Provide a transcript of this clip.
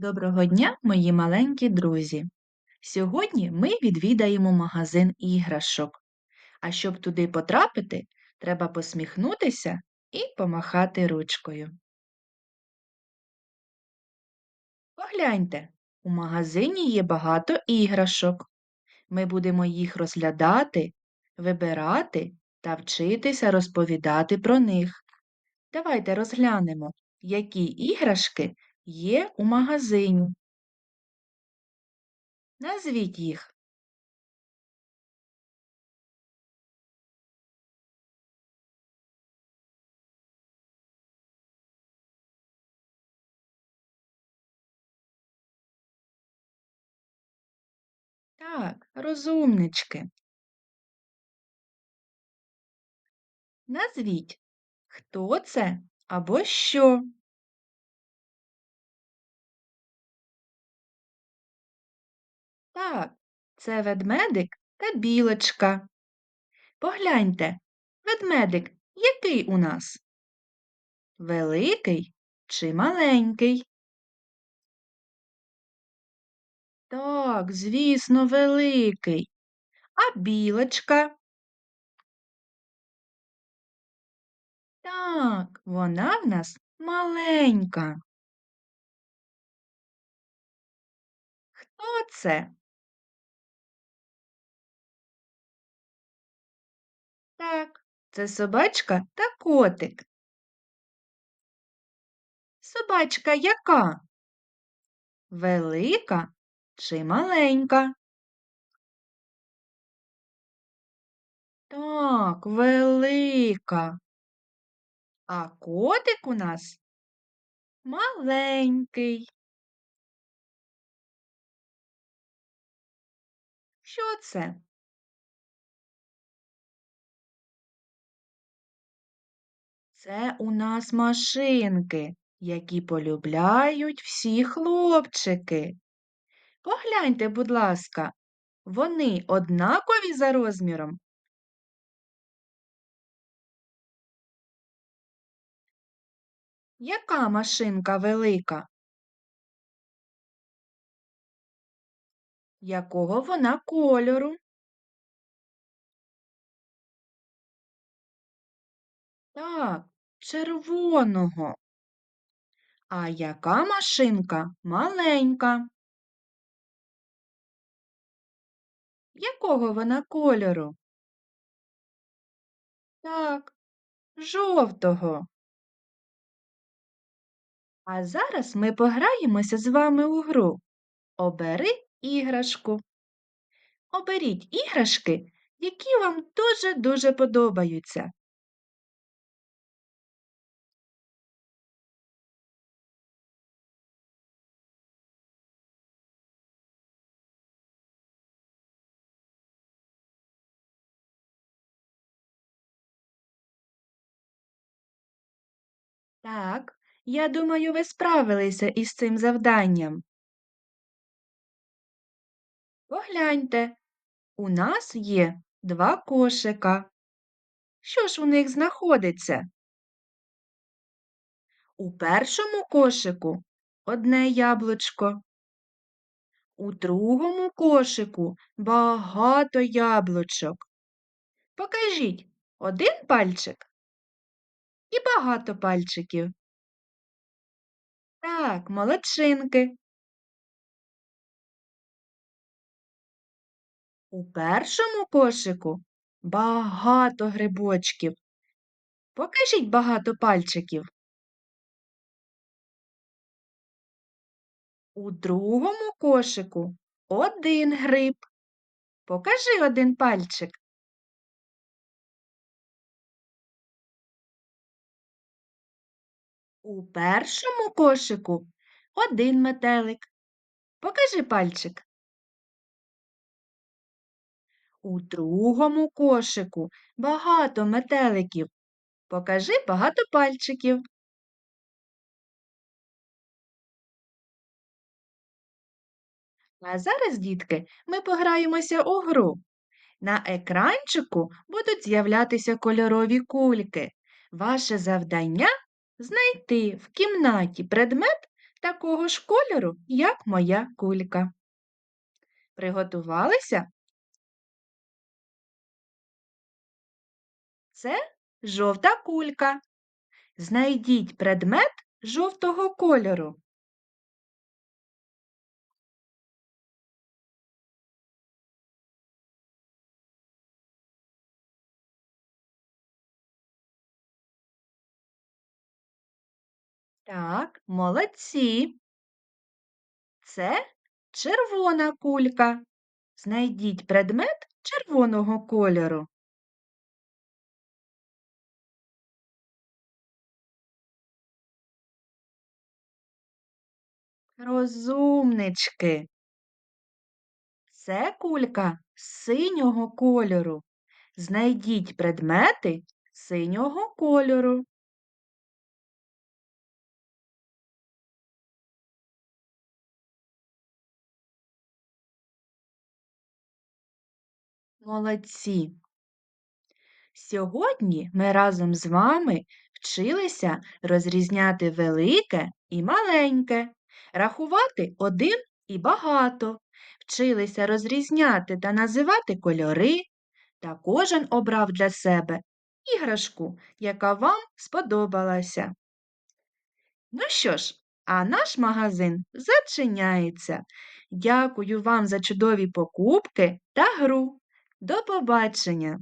Доброго дня, мої маленькі друзі! Сьогодні ми відвідаємо магазин іграшок. А щоб туди потрапити, треба посміхнутися і помахати ручкою. Погляньте, у магазині є багато іграшок. Ми будемо їх розглядати, вибирати та вчитися розповідати про них. Давайте розглянемо, які іграшки є у магазині. Назвіть їх. Так, розумнички. Назвіть, хто це або що. Так, це ведмедик та білочка. Погляньте, ведмедик який у нас? Великий чи маленький? Так, звісно, великий. А білочка? Так, вона в нас маленька. Хто це? Так, це собачка та котик. Собачка яка? Велика чи маленька? Так, велика. А котик у нас маленький. Що це? Це у нас машинки, які полюбляють всі хлопчики. Погляньте, будь ласка, вони однакові за розміром? Яка машинка велика? Якого вона кольору? Так, червоного. А яка машинка маленька? Якого вона кольору? Так, жовтого. А зараз ми пограємося з вами у гру. Обери іграшку. Оберіть іграшки, які вам дуже-дуже подобаються. Так, я думаю, ви справилися із цим завданням. Погляньте, у нас є два кошика. Що ж у них знаходиться? У першому кошику одне яблучко, у другому кошику багато яблучок. Покажіть один пальчик і багато пальчиків. Так, молодчинки. У першому кошику багато грибочків. Покажіть багато пальчиків. У другому кошику один гриб. Покажи один пальчик. У першому кошику один метелик. Покажи пальчик. У другому кошику багато метеликів. Покажи багато пальчиків. А зараз, дітки, ми пограємося у гру. На екранчику будуть з'являтися кольорові кульки. Ваше завдання знайти в кімнаті предмет такого ж кольору, як моя кулька. Приготувалися? Це жовта кулька. Знайдіть предмет жовтого кольору. Так, молодці. Це червона кулька. Знайдіть предмет червоного кольору. Розумнички. Це кулька синього кольору. Знайдіть предмети синього кольору. Молодці. Сьогодні ми разом з вами вчилися розрізняти велике і маленьке, рахувати один і багато, вчилися розрізняти та називати кольори, та кожен обрав для себе іграшку, яка вам сподобалася. Ну що ж, а наш магазин зачиняється. Дякую вам за чудові покупки та гру. До побачення!